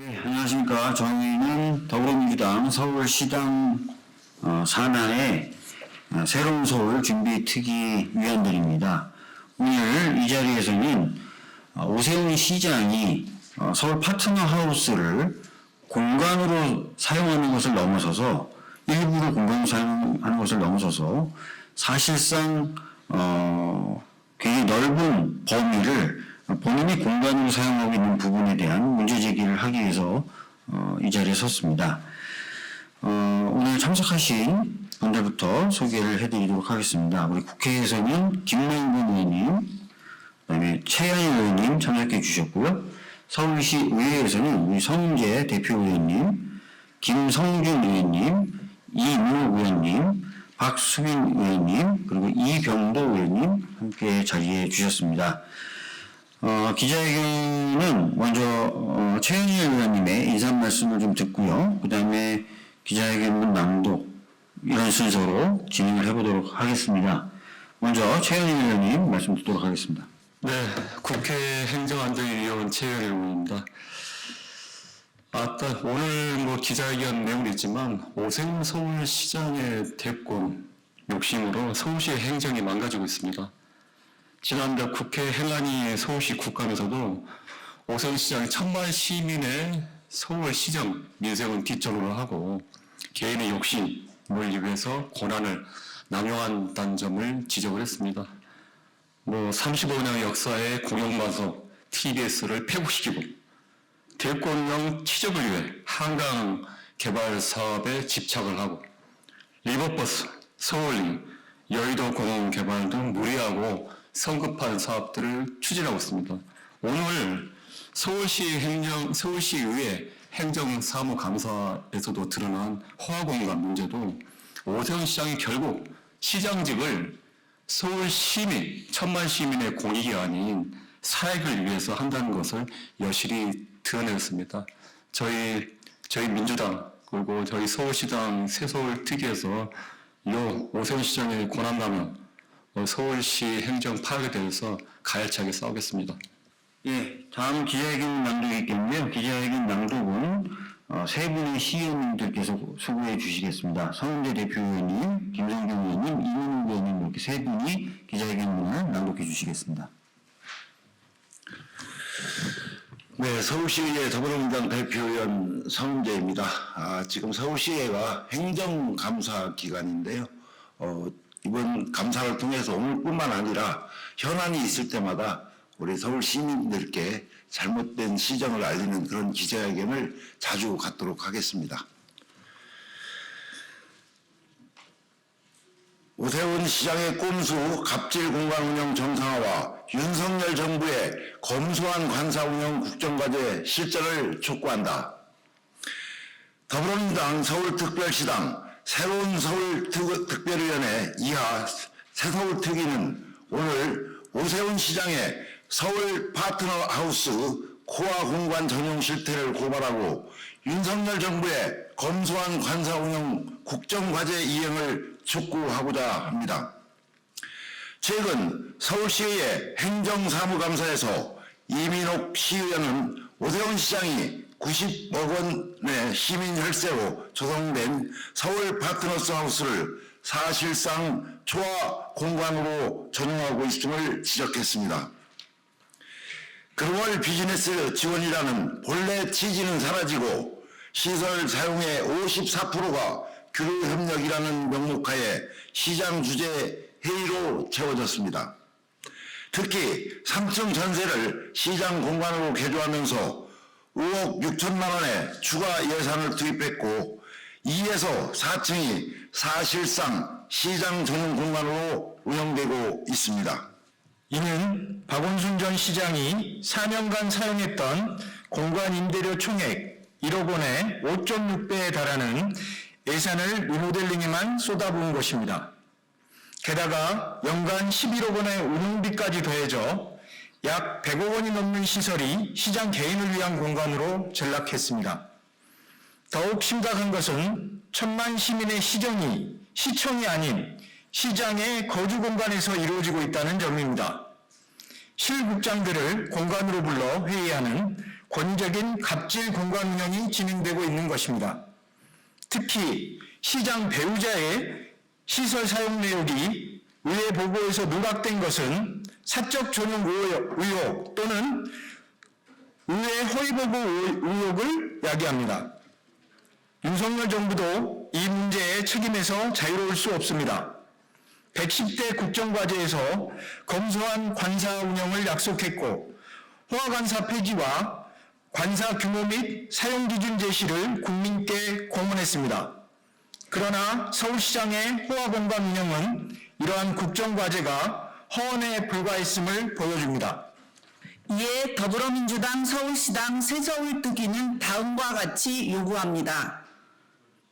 네, 안녕하십니까. 저희는 더불어민주당 서울시당 어, 산하의 어, 새로운 서울 준비 특위 위원들입니다. 오늘 이 자리에서는 어, 오세훈 시장이 어, 서울 파트너 하우스를 공간으로 사용하는 것을 넘어서서 일부러 공간으로 사용하는 것을 넘어서서 사실상 어, 굉장히 넓은 범위를 본인이 공간으로 사용하고 있는 부분에 대한 문제 제기를 하기 위해서 어, 이 자리에 섰습니다. 어, 오늘 참석하신 분들부터 소개를 해드리도록 하겠습니다. 우리 국회에서는 김만근 의원님, 그다음에 최현희 의원님 참석해 주셨고요. 서울시 의회에서는 우리 성재 대표 의원님, 김성준 의원님, 이무 의원님, 박수빈 의원님, 그리고 이병도 의원님 함께 자리해 주셨습니다. 어, 기자회견은 먼저 어, 최현희 의원님의 인사 말씀을 좀 듣고요. 그 다음에 기자회견문 낭독 이런 순서로 진행을 해보도록 하겠습니다. 먼저 최현희 의원님 말씀 듣도록 하겠습니다. 네, 국회 행정안전위원 최현일 의원입니다. 아따, 오늘 뭐 기자회견 내용도 있지만 오세훈 서울시장의 대권 욕심으로 서울시의 행정이 망가지고 있습니다. 지난달 국회 행안위 서울시 국감에서도 오세훈 시장이 천만 시민의 서울시정 민생은 뒷전으로 하고 개인의 욕심을 위해서 권한을 남용한다는 점을 지적을 했습니다. 뭐 35년 역사의 공영방송 TBS를 폐국시키고 대권령 취적을 위해 한강 개발 사업에 집착을 하고 리버버스, 서울링, 여의도 공원 개발 등 무리하고 성급한 사업들을 추진하고 있습니다. 오늘 서울시 행정, 서울시의회 행정사무감사에서도 드러난 허가공간 문제도 오세훈 시장이 결국 시장직을 서울 시민, 천만 시민의 공익이 아닌 사익을 위해서 한다는 것을 여실히 드러냈습니다. 저희, 저희 민주당, 그리고 저희 서울시당 새서울 특위에서 이 오세훈 시장의 권한남용, 어, 서울시 행정 파악에 대해서 가열차게 싸우겠습니다. 예, 다음 기자회견 낭독이 있겠는데요. 기자회견 낭독은 어, 세 분의 시의원님들께서 수고해 주시겠습니다. 성은재 대표의원님, 김성경 의원님, 이문우 의원님 이렇게 세 분이 기자회견문을 낭독해 주시겠습니다. 네, 서울시의회 더불어민주당 대표위원 성재입니다. 아, 지금 서울시의회가 행정감사 기간인데요. 어, 이번 감사를 통해서 오늘뿐만 아니라 현안이 있을 때마다 우리 서울 시민들께 잘못된 시정을 알리는 그런 기자회견을 자주 갖도록 하겠습니다. 오세훈 시장의 꼼수 갑질 공간 운영 정상화와 윤석열 정부의 검소한 관사 운영 국정과제 실전을 촉구한다. 더불어민주당 서울특별시당 새로운 서울 특별위원회 이하 새서울 특위는 오늘 오세훈 시장의 서울 파트너 하우스 코아 공간 전용 실태를 고발하고 윤석열 정부의 검소한 관사 운영 국정과제 이행을 촉구하고자 합니다. 최근 서울시의 행정사무감사에서 이민옥 시의원은 오세훈 시장이 90억 원의 시민 혈세로 조성된 서울 파트너스 하우스를 사실상 초화 공간으로 전용하고 있음을 지적했습니다. 글로벌 비즈니스 지원이라는 본래 취지는 사라지고 시설 사용의 54%가 교류협력이라는 명목하에 시장 주재 회의로 채워졌습니다. 특히 3층 전세를 시장 공간으로 개조하면서 5억 6천만 원의 추가 예산을 투입했고 2에서 4층이 사실상 시장 전용 공간으로 운영되고 있습니다. 이는 박원순 전 시장이 4년간 사용했던 공간 임대료 총액 1억 원의 5.6배에 달하는 예산을 리모델링에만 쏟아부은 것입니다. 게다가 연간 11억 원의 운영비까지 더해져 약 100억 원이 넘는 시설이 시장 개인을 위한 공간으로 전락했습니다. 더욱 심각한 것은 천만 시민의 시정이 시청이 아닌 시장의 거주 공간에서 이루어지고 있다는 점입니다. 실국장들을 공간으로 불러 회의하는 권위적인 갑질 공간 운영이 진행되고 있는 것입니다. 특히 시장 배우자의 시설 사용 내역이 의회 보고에서 누락된 것은 사적 전용 의혹, 또는 의회 허위 보고 의혹을 야기합니다. 윤석열 정부도 이 문제의 책임에서 자유로울 수 없습니다. 110대 국정과제에서 검소한 관사 운영을 약속했고 호화관사 폐지와 관사 규모 및 사용 기준 제시를 국민께 공언했습니다. 그러나 서울시장의 호화공간 운영은 이러한 국정과제가 허언에 불과했음을 보여줍니다. 이에 더불어민주당 서울시당 새서울특위는 다음과 같이 요구합니다.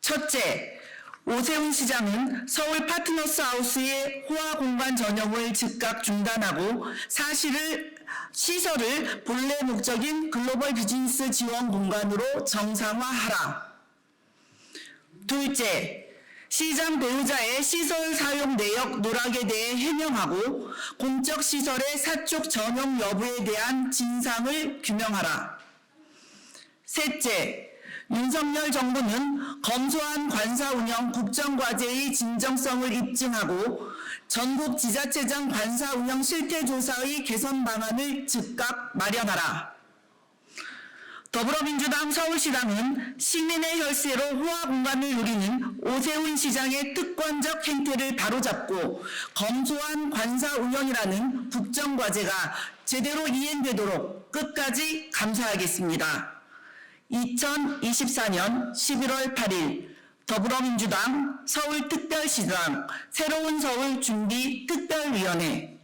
첫째, 오세훈 시장은 서울 파트너스 하우스의 호화 공간 전용을 즉각 중단하고 사실을 시설을 본래 목적인 글로벌 비즈니스 지원 공간으로 정상화하라. 둘째, 시장 배우자의 시설 사용 내역 누락에 대해 해명하고 공적 시설의 사적 전용 여부에 대한 진상을 규명하라. 셋째, 윤석열 정부는 검소한 관사 운영 국정과제의 진정성을 입증하고 전국 지자체장 관사 운영 실태 조사의 개선 방안을 즉각 마련하라. 더불어민주당 서울시당은 시민의 혈세로 호화 공간을 누리는 오세훈 시장의 특권적 행태를 바로잡고 검소한 관사 운영이라는 국정과제가 제대로 이행되도록 끝까지 감사하겠습니다. 2024년 11월 8일 더불어민주당 서울특별시장 새로운 서울 준비 특별위원회